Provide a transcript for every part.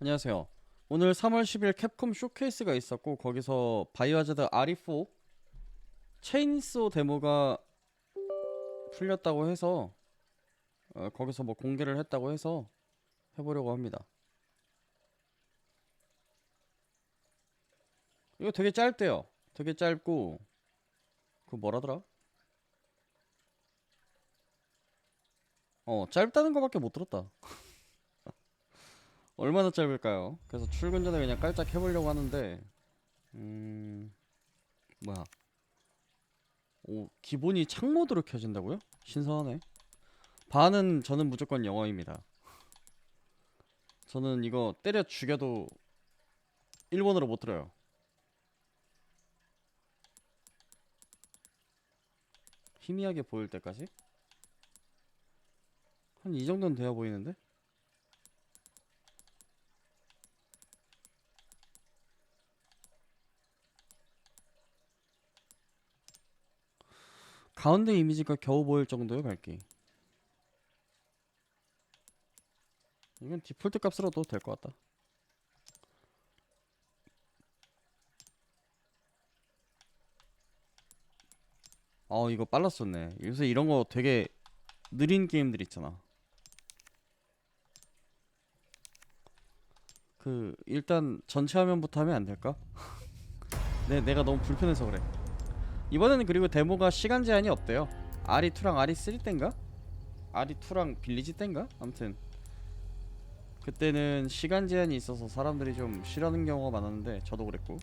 안녕하세요. 오늘 3월 10일 캡콤 쇼케이스가 있었고 거기서 바이오하자드 RE4 체인소 데모가 풀렸다고 해서 어, 거기서 뭐 공개를 했다고 해서 해보려고 합니다. 이거 되게 짧대요. 되게 짧고 그 뭐라더라? 어 짧다는 거밖에 못 들었다. 얼마나 짧을까요? 그래서 출근 전에 그냥 깔짝 해보려고 하는데 음 뭐야. 오 기본이 창모드로 켜진다고요? 신선하네. 반은 저는 무조건 영어입니다. 저는 이거 때려 죽여도 일본어로 못 들어요. 희미하게 보일 때까지? 한 이 정도는 되어 보이는데 가운데 이미지가 겨우 보일 정도의 밝기. 이건 디폴트 값으로 도 될 것 같다. 어 이거 빨랐었네. 요새 이런 거 되게 느린 게임들 있잖아. 그 일단 전체 화면부터 하면 안 될까? 내 내가 너무 불편해서 그래. 이번에는 그리고 데모가 시간 제한이 없대요. RE2랑 RE3 땐가? RE2랑 빌리지 땐가? 아무튼 그때는 시간 제한이 있어서 사람들이 좀 싫어하는 경우가 많았는데 저도 그랬고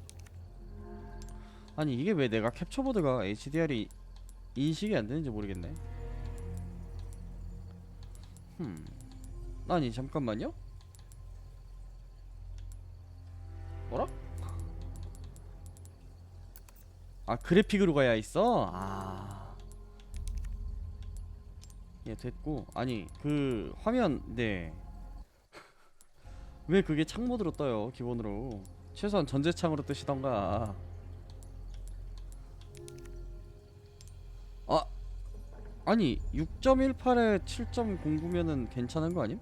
아니 이게 왜 내가 캡처보드가 HDR이 인식이 안 되는지 모르겠네. 흠. 아니 잠깐만요. 뭐라? 아 그래픽으로 가야 있어? 아. 예 됐고 아니 그 화면 네. 왜 그게 창모드로 떠요 기본으로 최소한 전재창으로 뜨시던가 아 아니 6.18에 7.09면은 괜찮은 거 아님?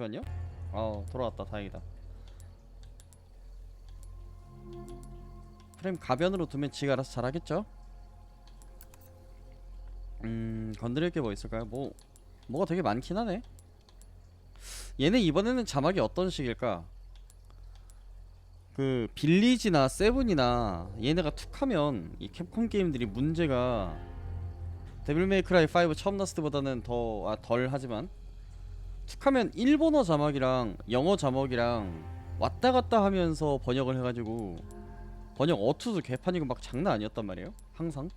잠시만요 아 돌아왔다 다행이다 프레임 가변으로 두면 지가 알아서 잘하겠죠? 음 건드릴 게 뭐 있을까요? 뭐 뭐가 되게 많긴 하네 얘네 이번에는 자막이 어떤 식일까? 그 빌리지나 세븐이나 얘네가 툭하면 이 캡콤 게임들이 문제가 데빌 메이크라이 5 처음 나왔을 때보다는 더 아, 덜 하지만 툭하면 일본어 자막이랑 영어 자막이랑 왔다 갔다 하면서 번역을 해가지고 번역 어투도 개판이고 막 장난 아니었단 말이에요 항상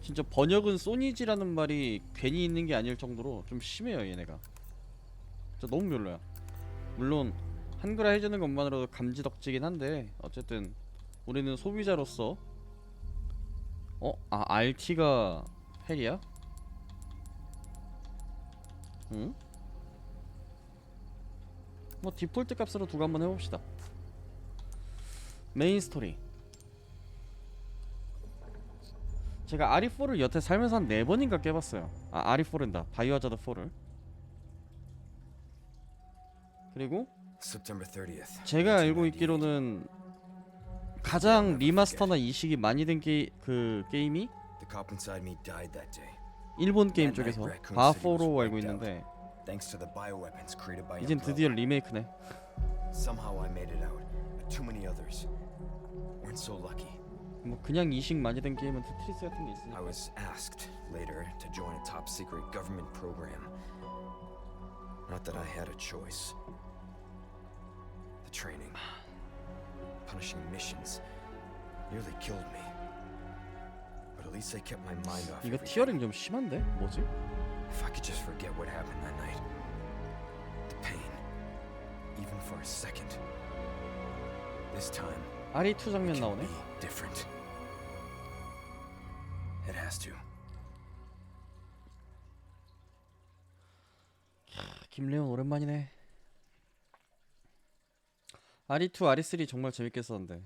진짜 번역은 소니지라는 말이 괜히 있는 게 아닐 정도로 좀 심해요 얘네가 진짜 너무 별로야 물론 한글화 해주는 것만으로도 감지덕지긴 한데 어쨌든 우리는 소비자로서 어? 아 RT가 헬이야? 응? 뭐 디폴트 값으로 두고 한번 해봅시다. 메인 스토리. 제가 RE4를 여태 살면서 한 4번인가 깨봤어요. 아 RE4랜다. 바이오하자드 4를. 그리고 September 30th. 제가 알고 있기로는 가장 리마스터나 이식이 많이 된 게 그 게임이 일본 게임 쪽에서 바4로 알고 있는데 이젠 드디어. 리메이크네 I. 뭐 그냥 이식 많이 된 게임은 테트리스 같은 게 I 있으니까 was asked later to join a top secret government program. Not that I had a choice. The training, punishing missions, nearly killed me. Least I kept my mind off 이거. 티어링 좀 심한데? 뭐지? If I could just forget what happened that night. The pain. Even for a second. This time, RE2 it 장면 can 나오네 different. It has to. 김래온 오랜만이네 아리2 아리3 정말 재밌게 썼는데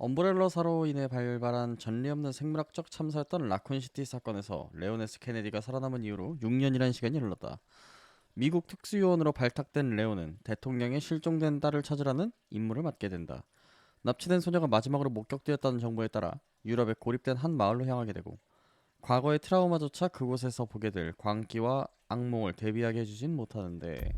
엄브렐러사로 인해 발발한 전례 없는 생물학적 참사였던 라쿤시티 사건에서 레오네스 케네디가 살아남은 이후로 6년이라는 시간이 흘렀다. 미국 특수요원으로 발탁된 레오는 대통령의 실종된 딸을 찾으라는 임무를 맡게 된다. 납치된 소녀가 마지막으로 목격되었다는 정보에 따라 유럽에 고립된 한 마을로 향하게 되고 과거의 트라우마조차 그곳에서 보게 될 광기와 악몽을 대비하게 해주진 못하는데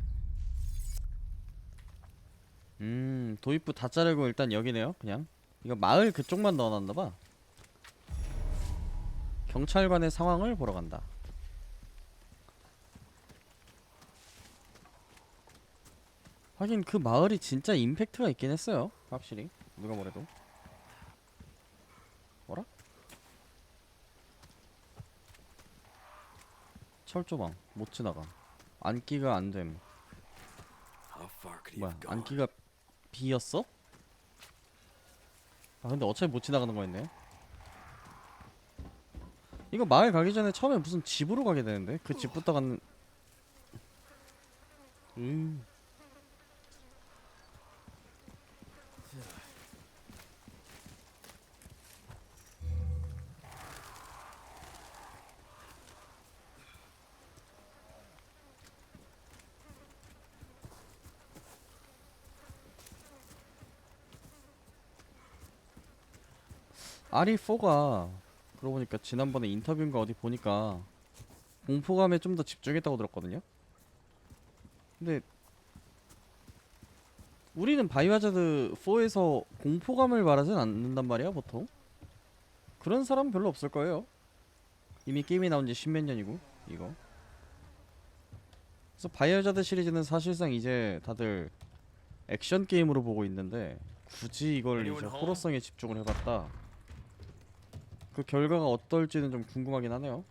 음 도입부 다 자르고 일단 여기네요 그냥 이거 마을 그쪽만 넣어놨나봐 경찰관의 상황을 보러 간다 하긴 그 마을이 진짜 임팩트가 있긴 했어요 확실히 누가 뭐래도 뭐라? 철조망 못 지나가 안기가 안됨 뭐야? 안기가 비었어? 아 근데 어차피 못 지나가는 거였네. 이거 마을 가기 전에 처음에 무슨 집으로 가게 되는데? 그 집부터 가는 음 아리4가 그러고 보니까 지난번에 인터뷰인가 어디 보니까 공포감에 좀 더 집중했다고 들었거든요. 근데 우리는 바이오하자드 4에서 공포감을 말하진 않는단 말이야 보통. 그런 사람 별로 없을 거예요. 이미 게임이 나온 지 십몇 년이고 이거. 그래서 바이오하자드 시리즈는 사실상 이제 다들 액션 게임으로 보고 있는데 굳이 이걸 이제 호러성에 집중을 해봤다 그 결과가 어떨지는 좀 궁금하긴 하네요.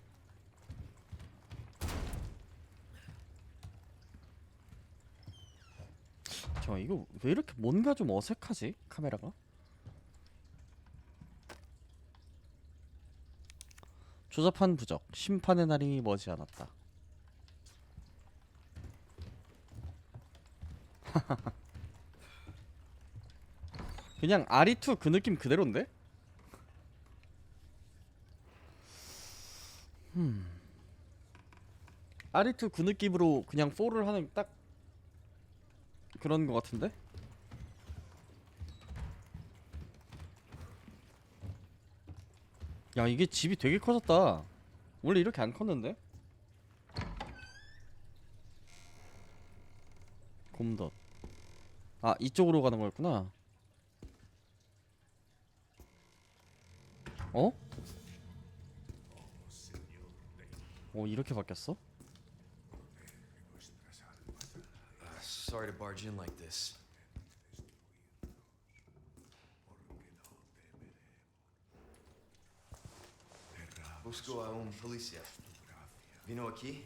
저 이거 왜 이렇게 뭔가 좀 어색하지? 카메라가? 조잡한 부적 심판의 날이 머지않았다. 그냥 아리2 그 느낌 그대로인데? 아리투 그 느낌으로 그냥 4를 하는 딱 그런 거 같은데? 야 이게 집이 되게 커졌다 원래 이렇게 안 컸는데? 곰덧 아 이쪽으로 가는 거였구나 어? 어 이렇게 바뀌었어? Uh, sorry to barge in like this. Busco a un policía. Vino aquí?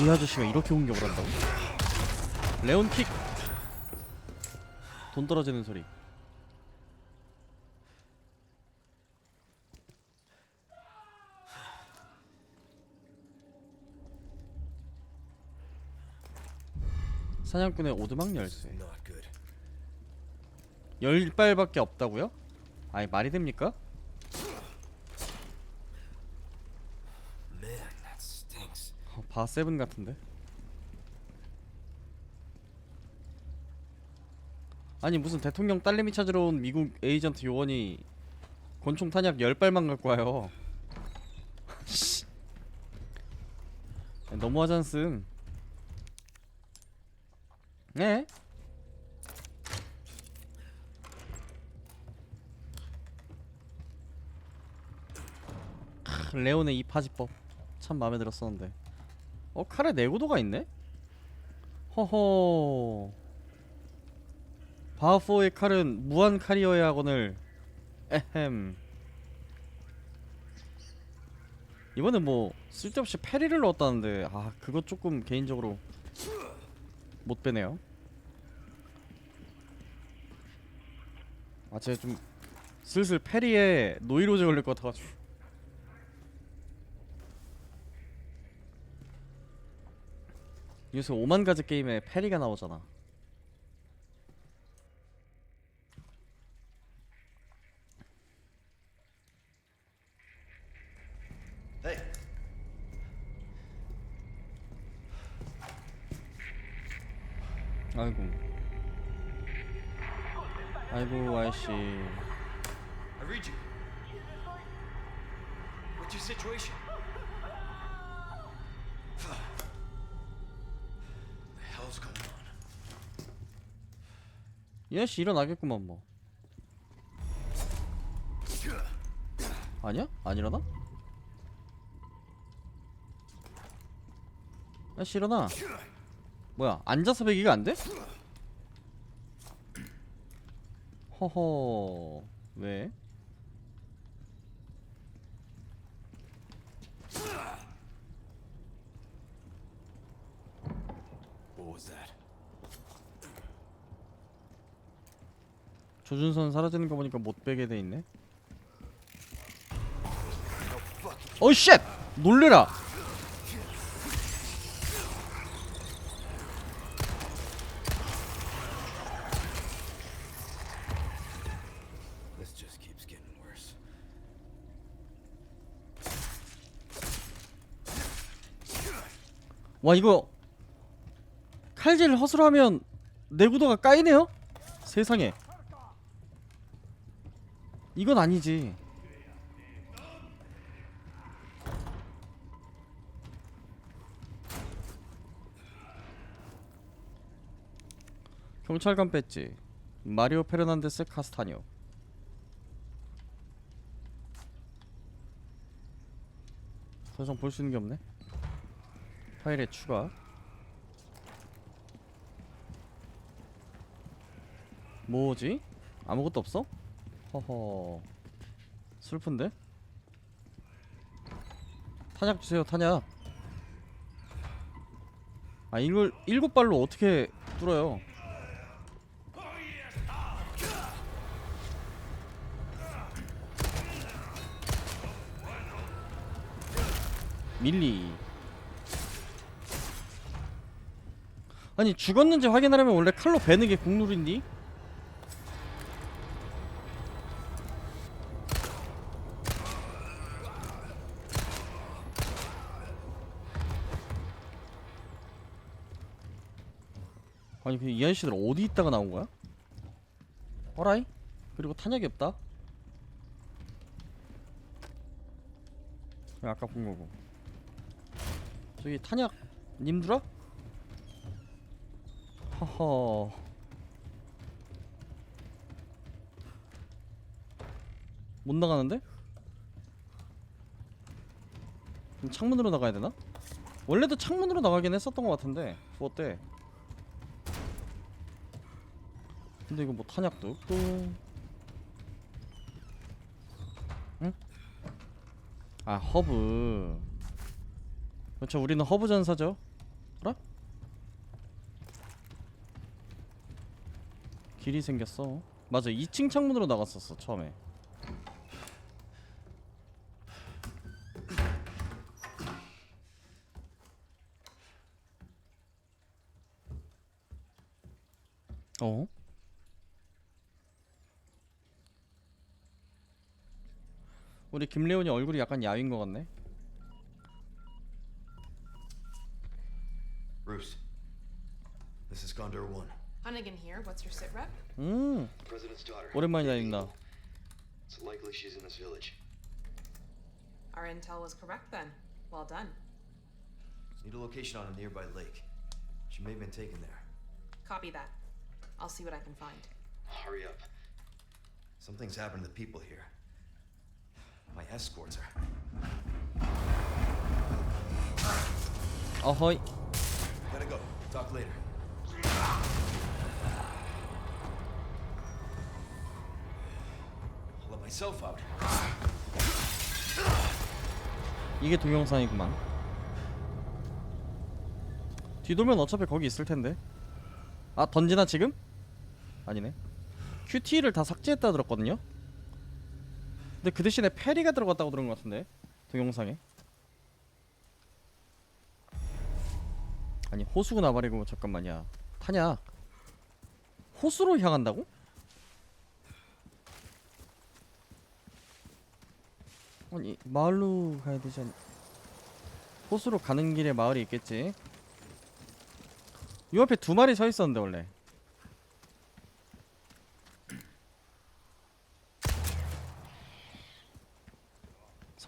이 아저씨가 이렇게 공격을 한다고? 레온 킥! 돈 떨어지는 소리 사냥꾼의 오두막 열쇠 Not good. 열 발밖에 없다고요? 아니 말이 됩니까? Man, that 바 세븐 같은데. 아니 무슨 대통령 딸내미 찾으러 온 미국 에이전트 요원이 권총 탄약 10발만 갖고 와요. 씨. 너무하잖슨. 네? 크, 레온의 이 파지법 참 마음에 들었었는데 어 칼에 내구도가 있네? 허허 바하포의 칼은 무한 칼이어야 하거늘 에헴 이번에 뭐 쓸데없이 패리를 넣었다는데 아 그거 조금 개인적으로 못 빼네요. 아 제가 좀 슬슬 패리에 노이로제 걸릴 것 같아가지고. 요새 오만 가지 게임에 패리가 나오잖아. 이 아저씨 일어나겠구만 뭐. 아니야? 아니라나? 아저씨 일어나. 뭐야 앉아서 배기가 안 돼? 허허 왜? 조준선 사라지는 거 보니까 못 빼게 돼 있네. 어 쉣! 놀래라. 와 이거 칼질 허스로 하면 내구도가 까이네요? 세상에 이건 아니지 경찰관 뺐지 마리오 페르난데스 카스타뇨 더 이상 볼 수 있는 게 없네 파일에 추가 뭐지? 아무것도 없어? 허허 슬픈데? 탄약 주세요 탄약 아 이걸 일곱 발로 어떻게 뚫어요 밀리 아니 죽었는지 확인하려면 원래 칼로 베는 게 국룰인디? 아니 그이 아저씨들 어디 있다가 나온 거야? 어라이? 그리고 탄약이 없다? 아까 본 거고 저기 탄약 님들아? 허허 못 나가는데? 그럼 창문으로 나가야 되나? 원래도 창문으로 나가긴 했었던 것 같은데 그거 어때? 근데 이거 뭐 탄약도 없고 응? 아 허브 그렇죠 우리는 허브 전사죠 알아? 길이 생겼어 맞아 2층 창문으로 나갔었어 처음에 어? 우리 김래훈이 얼굴이 약간 야윈 것 같네 Bruce, this is Gondor 1. Hunnigan here. What's your sit rep? 음 President's daughter. 오랜만이다 임나 It's likely she's in this village. Our intel was correct then. Well done. Need a location on a nearby lake. She may have been taken there. Copy that. I'll see what I can find. Hurry up. Something's happened to the people here. My escorts are. 어허이 Gotta go. Talk later. I'll let myself out. 이게 동영상이구만 뒤돌면 어차피 거기 있을 텐데 아 던지나 지금? 아니네 QT를 다 삭제했다 들었거든요 근데 그 대신에 페리가 들어갔다고 들은 것 같은데 동영상에. 아니 호수구 나발이고 잠깐만요 타냐? 호수로 향한다고? 아니 마을로 가야 되지 않... 호수로 가는 길에 마을이 있겠지. 요 앞에 두 마리 서 있었는데 원래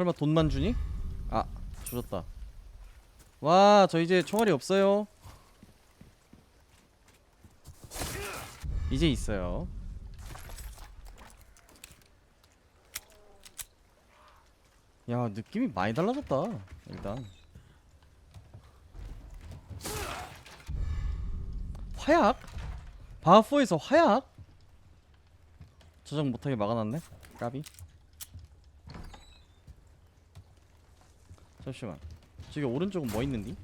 설마 돈만 주니? 아 주셨다 와 저 이제 총알이 없어요 이제 있어요 야 느낌이 많이 달라졌다 일단 화약? 바하포에서 화약? 저장 못하게 막아놨네 까비 잠시만 저기 오른쪽은 뭐 있는디?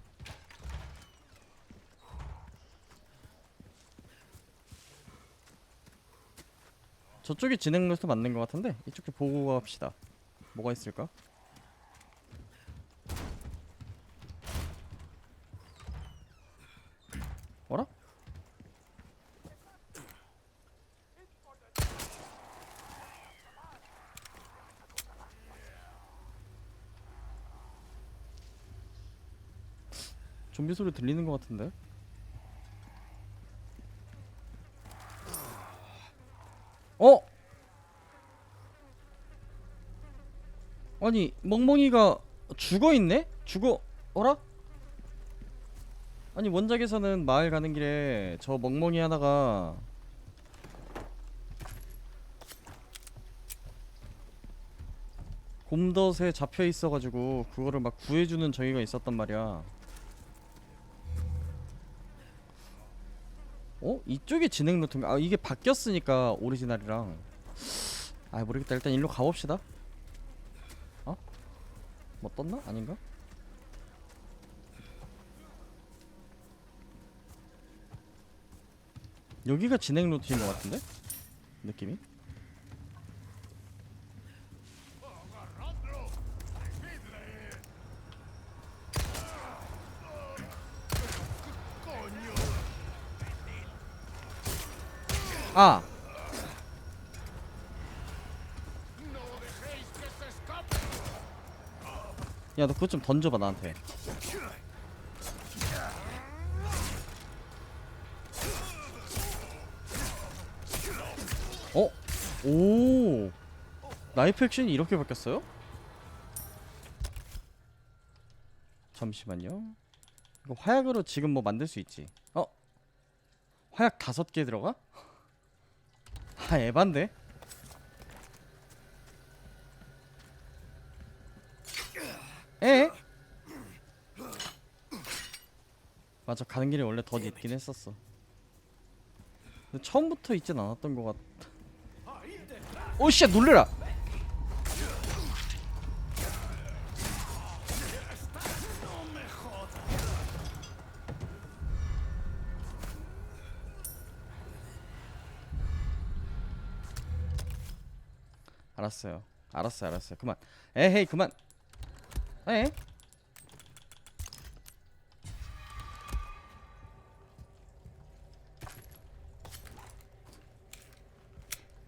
저쪽이 진행 루트 맞는 것 같은데 이쪽 좀 보고 갑시다 뭐가 있을까? 어라? 좀비 소리 들리는 것 같은데? 어? 아니 멍멍이가 죽어 있네? 죽어 어라? 아니 원작에서는 마을 가는 길에 저 멍멍이 하나가 곰덫에 잡혀 있어가지고 그거를 막 구해주는 저기가 있었단 말이야. 어? 이쪽이 진행 루트인가? 아 이게 바뀌었으니까 오리지널이랑 아 모르겠다 일단 일로 가봅시다 어? 뭐 떴나? 아닌가? 여기가 진행 루트인 것 같은데? 느낌이? 아! 야 너 그것 좀 던져봐 나한테 어? 오 나이프 액션이 이렇게 바뀌었어요? 잠시만요 이거 화약으로 지금 뭐 만들 수 있지 어? 화약 다섯 개 들어가? 아 에반데? 에? 맞아 가는 길에 원래 더 있긴 했었어 근데 처음부터 있진 않았던 것 같... 오씨 놀래라 알았어요. 알았어요 알았어요. 그만. 에헤이 그만. 에?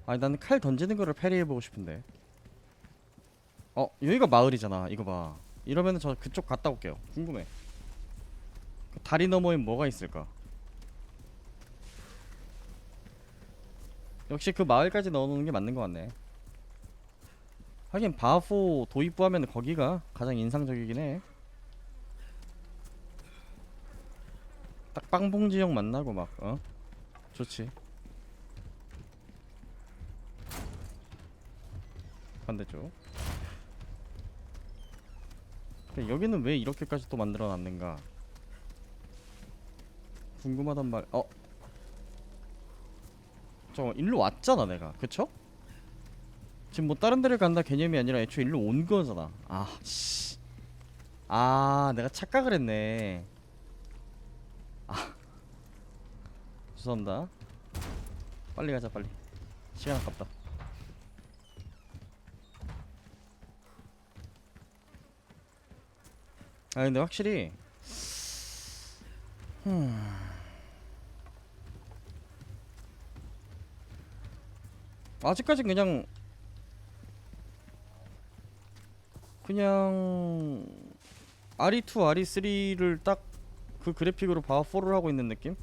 아니 나는 칼 던지는 거를 패리해보고 싶은데. 어 여기가 마을이잖아. 이거 봐. 이러면은 저 그쪽 갔다 올게요. 궁금해. 그 다리 너머에 뭐가 있을까? 역시 그 마을까지 넣어놓는 게 맞는 것 같네 하긴 바포 도입부 하면 거기가 가장 인상적이긴 해. 딱 빵봉 지역 만나고 막 어? 좋지. 반대쪽. 근데 여기는 왜 이렇게까지 또 만들어 놨는가? 궁금하단 말. 어? 저 일로 왔잖아 내가. 그쵸? 지금 뭐 다른 데를 간다 개념이 아니라 애초에 일로 온 거잖아. 아, 씨. 아 내가 착각을 했네. 아. 죄송합니다. 빨리 가자 빨리. 시간 아깝다. 아 근데 확실히 아직까진 그냥 그냥 RE2, RE3를 딱 그 그래픽으로 바워4를 하고 있는 느낌?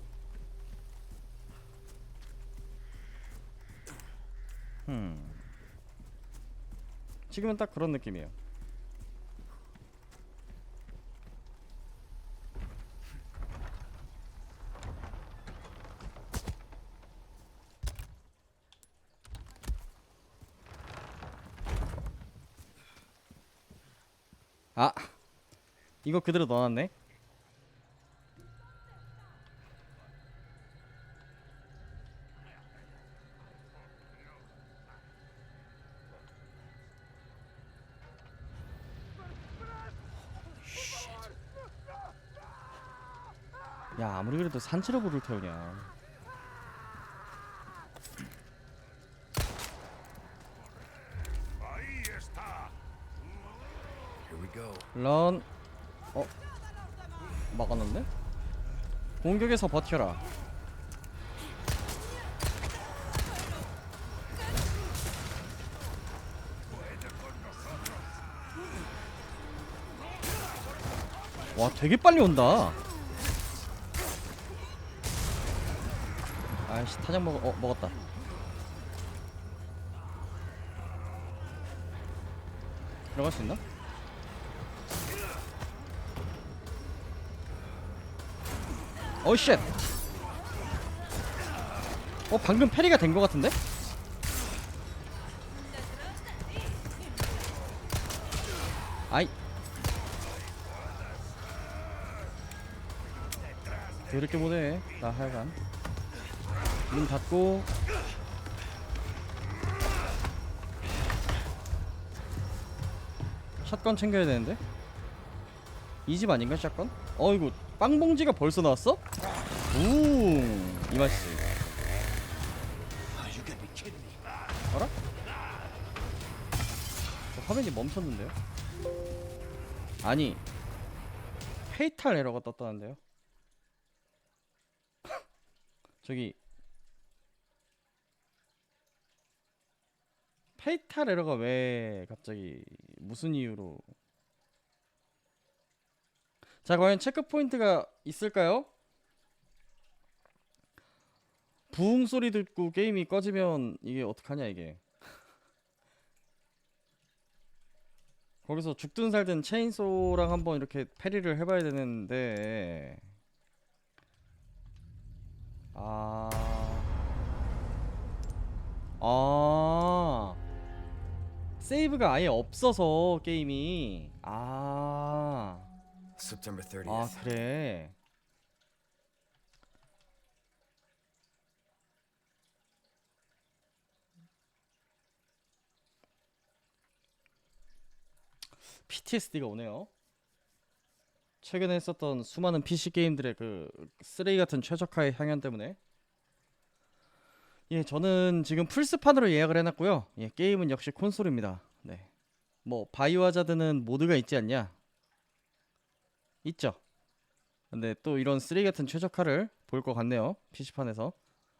음. 지금은 딱 그런 느낌이에요. 아 이거 그대로 넣어놨네. 야 아무리 그래도 산채로 불을 태우냐. 런 어? 막았는데? 공격에서 버텨라 와 되게 빨리 온다 아이씨 타작 먹어 어 먹었다 들어갈 수 있나? 어 쉣. 어 방금 패리가 된 것 같은데? 아이. 더럽게 못해. 나 하여간. 문 닫고. 샷건 챙겨야 되는데. 이 집 아닌가 샷건? 어이구 빵봉지가 벌써 나왔어? 우, 이 맛이지. 어라? 저 화면이 멈췄는데요? 아니, 페이탈 에러가 떴다는데요? 저기 페이탈 에러가 왜 갑자기 무슨 이유로 자 과연 체크 포인트가 있을까요? 부웅 소리 듣고 게임이 꺼지면 이게 어떡하냐 이게. 거기서 죽든 살든 체인소랑 한번 이렇게 패리를 해봐야 되는데. 아... 아... 세이브가 아예 없어서 게임이. 아... September 30th. 아 그래. PTSD가 오네요. 최근에 했었던 수많은 PC 게임들의 그 쓰레기 같은 최적화의 향연 때문에. 예 저는 지금 플스판으로 예약을 해놨고요. 예 게임은 역시 콘솔입니다. 네 뭐 바이오하자드는 모드가 있지 않냐 있죠. 근데 또 이런 쓰레기 같은 최적화를 볼 것 같네요. PC판에서.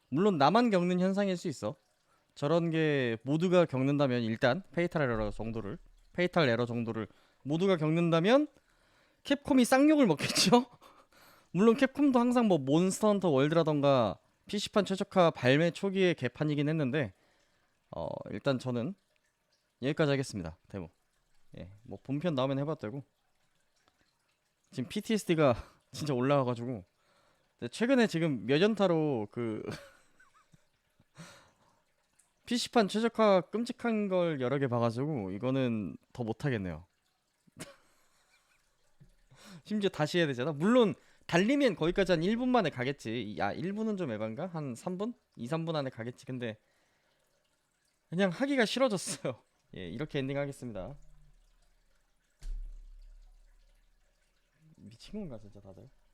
물론 나만 겪는 현상일 수 있어. 저런 게 모두가 겪는다면 일단 페이탈 에러 정도를 페이탈 에러 정도를 모두가 겪는다면 캡콤이 쌍욕을 먹겠죠. 물론 캡콤도 항상 뭐 몬스터 헌터 월드라던가 PC판 최적화 발매 초기의 개판이긴 했는데 어 일단 저는 여기까지 하겠습니다. 데모. 예. 뭐 본편 나오면 해봐도 되고 지금 PTSD가 진짜 올라와가지고 최근에 지금 몇 연타로 그 PC판 최적화 끔찍한 걸 여러 개 봐가지고 이거는 더 못하겠네요. 심지어 다시 해야 되잖아. 물론 달리면 거기까지 한 1분 만에 가겠지. 야 1분은 좀 에반가? 한 3분? 2, 3분 안에 가겠지. 근데 그냥 하기가 싫어졌어요. 예 이렇게 엔딩 하겠습니다. 미친 건가 진짜 다들? 아,